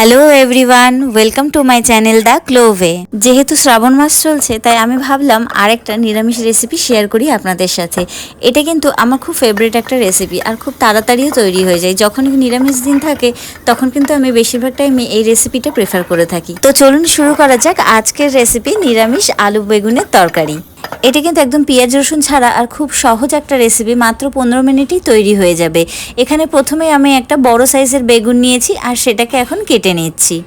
Hello everyone welcome to my channel the ক্লোভে যেহেতু শ্রাবণ মাস চলছে, তাই আমি ভাবলাম আরেকটা নিরামিষ রেসিপি শেয়ার করি আপনাদের সাথে। এটা কিন্তু আমার খুব ফেভারিট একটা রেসিপি আর খুব তাড়াতাড়িও তৈরি হয়ে যায়। যখন নিরামিষ দিন থাকে, তখন কিন্তু আমি বেশিরভাগ টাইমে এই রেসিপিটা প্রেফার করে থাকি। তো চলুন শুরু করা যাক আজকের রেসিপি নিরামিষ আলু বেগুনের তরকারি। এটা কিন্তু একদম পেঁয়াজ রসুন ছাড়া আর খুব সহজ একটা রেসিপি মাত্র পনেরো মিনিটেই তৈরি হয়ে যাবে। এখানে প্রথমে আমি একটা বড় সাইজের বেগুন নিয়েছি আর সেটাকে এখন কেটে নিচ্ছি।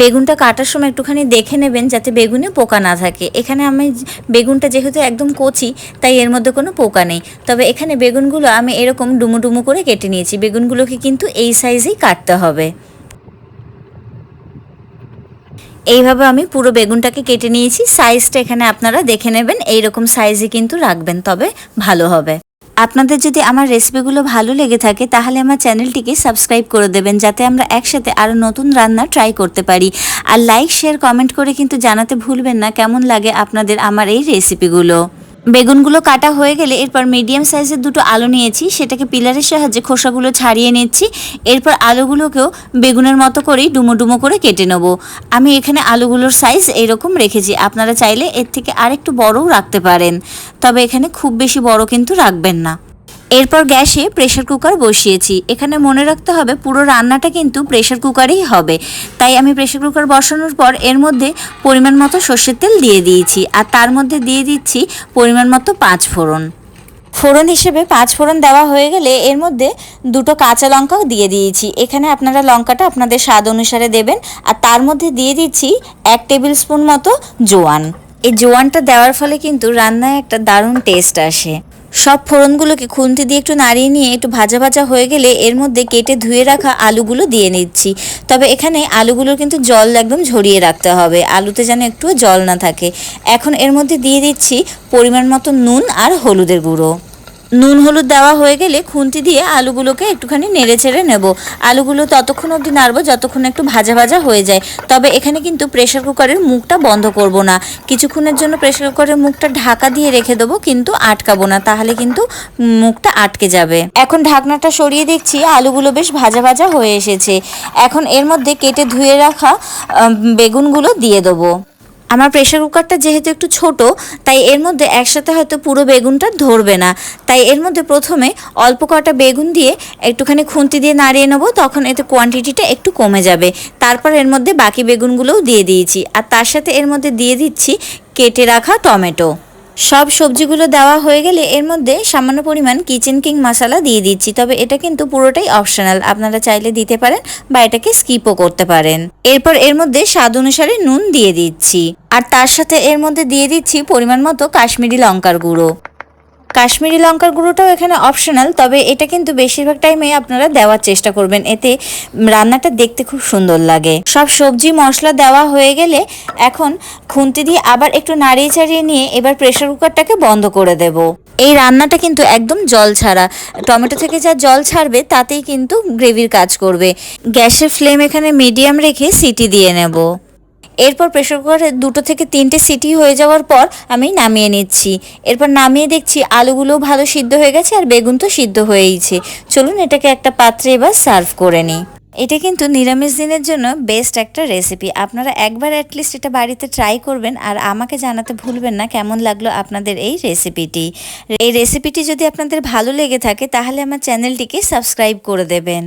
বেগুনটা কাটার সময় একটুখানি দেখে নেবেন যাতে বেগুনে পোকা না থাকে। এখানে আমি বেগুনটা যেহেতু একদম কচি, তাই এর মধ্যে কোনো পোকা নেই। তবে এখানে বেগুনগুলো আমি এরকম ডুমু ডুমু করে কেটে নিয়েছি। বেগুনগুলোকে কিন্তু এই সাইজেই কাটতে হবে। এইভাবে আমি পুরো বেগুনটাকে কেটে নিয়েছি। সাইজটা এখানে আপনারা দেখে নেবেন। এইরকম সাইজে কিন্তু রাখবেন, তবে ভালো হবে। আপনাদের যদি আমার রেসিপিগুলো ভালো লেগে থাকে, তাহলে আমার চ্যানেলটিকে সাবস্ক্রাইব করে দেবেন, যাতে আমরা একসাথে আরও নতুন রান্না ট্রাই করতে পারি। আর লাইক শেয়ার কমেন্ট করে কিন্তু জানাতে ভুলবেন না, কেমন লাগে আপনাদের আমার এই রেসিপিগুলো বেগুনগুলো কাটা হয়ে গেলে এরপর মিডিয়াম সাইজের দুটো আলু নিয়েছি, সেটাকে পিলারের সাহায্যে খোসাগুলো ছাড়িয়ে নিচ্ছি। এরপর আলুগুলোকেও বেগুনের মতো করেই ডুমো ডুমো করে কেটে নেব। আমি এখানে আলুগুলোর সাইজ এরকম রেখেছি, আপনারা চাইলে এর থেকে আরেকটু বড়ও রাখতে পারেন। তবে এখানে খুব বেশি বড় কিন্তু রাখবেন না। এরপর গ্যাসে প্রেশার কুকার বসিয়েছি। এখানে মনে রাখতে হবে, পুরো রান্নাটা কিন্তু প্রেশার কুকারেই হবে। তাই আমি প্রেশার কুকার বসানোর পর এর মধ্যে পরিমাণ মতো সর্ষের তেল দিয়ে দিয়েছি আর তার মধ্যে দিয়ে দিচ্ছি পরিমাণ মতো পাঁচ ফোড়ন। ফোড়ন হিসেবে পাঁচ ফোড়ন দেওয়া হয়ে গেলে এর মধ্যে দুটো কাঁচা লঙ্কাও দিয়ে দিয়েছি। এখানে আপনারা লঙ্কাটা আপনাদের স্বাদ অনুসারে দেবেন আর তার মধ্যে দিয়ে দিচ্ছি এক টেবিল স্পুন মতো জোয়ান। এই জোয়ানটা দেওয়ার ফলে কিন্তু রান্নায় একটা দারুণ টেস্ট আসে। সব ফোড়নগুলোকে খুন্তি দিয়ে একটু নাড়িয়ে নিয়ে একটু ভাজা ভাজা হয়ে গেলে এর মধ্যে কেটে ধুয়ে রাখা আলুগুলো দিয়ে নিচ্ছি। তবে এখানে আলুগুলোর কিন্তু জল একদম ঝরিয়ে রাখতে হবে। আলুতে যেন একটু জল না থাকে। এখন এর মধ্যে দিয়ে দিচ্ছি পরিমাণ মতো নুন আর হলুদের গুঁড়ো। নুন হলুদ দেওয়া হয়ে গেলে খুন্তি দিয়ে আলুগুলোকে একটুখানি নেড়ে চেড়ে নেব। আলুগুলো ততক্ষণ অবধি নাড়বো, যতক্ষণ একটু ভাজা ভাজা হয়ে যায়। তবে এখানে কিন্তু প্রেশার কুকারের মুখটা বন্ধ করব না। কিছুক্ষণের জন্য প্রেশার কুকারের মুখটা ঢাকা দিয়ে রেখে দেবো, কিন্তু আটকাবো না, তাহলে কিন্তু মুখটা আটকে যাবে। এখন ঢাকনাটা সরিয়ে দেখছি, আলুগুলো বেশ ভাজা ভাজা হয়ে এসেছে। এখন এর মধ্যে কেটে ধুয়ে রাখা বেগুনগুলো দিয়ে দেবো। আমার প্রেশার কুকারটা যেহেতু একটু ছোট, তাই এর মধ্যে একসাথে হয়তো পুরো বেগুনটা ধরবে না। তাই এর মধ্যে প্রথমে অল্প কটা বেগুন দিয়ে একটুখানি খুন্তি দিয়ে নাড়িয়ে নেব, তখন এতে কোয়ান্টিটিটা একটু কমে যাবে। তারপর এর মধ্যে বাকি বেগুনগুলোও দিয়ে দিয়েছি। আর তার সাথে এর মধ্যে দিয়ে দিচ্ছি কেটে রাখা টমেটো। সব সবজিগুলো দেওয়া হয়ে গেলে এর মধ্যে সামান্য পরিমাণ কিচেন কিং মশলা দিয়ে দিচ্ছি। তবে এটা কিন্তু পুরোটাই অপশনাল আপনারা চাইলে দিতে পারেন বা এটাকে স্কিপও করতে পারেন। এরপর এর মধ্যে স্বাদ অনুসারে নুন দিয়ে দিচ্ছি। আর তার সাথে এর মধ্যে দিয়ে দিচ্ছি পরিমাণ মতো কাশ্মীরি লঙ্কার গুঁড়ো। কাশ্মীরি লঙ্কার গুঁড়োটাও এখানে অপশনাল তবে এটা কিন্তু বেশিরভাগ টাইমে আপনারা দেওয়ার চেষ্টা করবেন। এতে রান্নাটা দেখতে খুব সুন্দর লাগে। সব সবজি, মশলা দেওয়া হয়ে গেলে এখন খুন্তি দিয়ে আবার একটু নাড়িয়ে চাড়িয়ে নিয়ে এবার প্রেশার কুকারটাকে বন্ধ করে দেব। এই রান্নাটা কিন্তু একদম জল ছাড়া। টমেটো থেকে যা জল ছাড়বে, তাতেই কিন্তু গ্রেভির কাজ করবে। গ্যাসের ফ্লেম এখানে মিডিয়াম রেখে সিটি দিয়ে নেব। এরপর প্রেশার কুকারে দুটো থেকে তিনটে সিটি হয়ে যাওয়ার পর আমি নামিয়ে নিচ্ছি। এরপর নামিয়ে দেখছি আলুগুলোও ভালো সিদ্ধ হয়ে গেছে আর বেগুন তো সিদ্ধ হয়েইছে। চলুন এটাকে একটা পাত্রে এবার সার্ভ করে নিই। এটা কিন্তু নিরামিষ দিনের জন্য বেস্ট একটা রেসিপি আপনারা একবার অ্যাটলিস্ট এটা বাড়িতে ট্রাই করবেন আর আমাকে জানাতে ভুলবেন না কেমন লাগল আপনাদের এই রেসিপিটি এই রেসিপিটি যদি আপনাদের ভালো লেগে থাকে তাহলে আমার চ্যানেলটিকে সাবস্ক্রাইব করে দেবেন।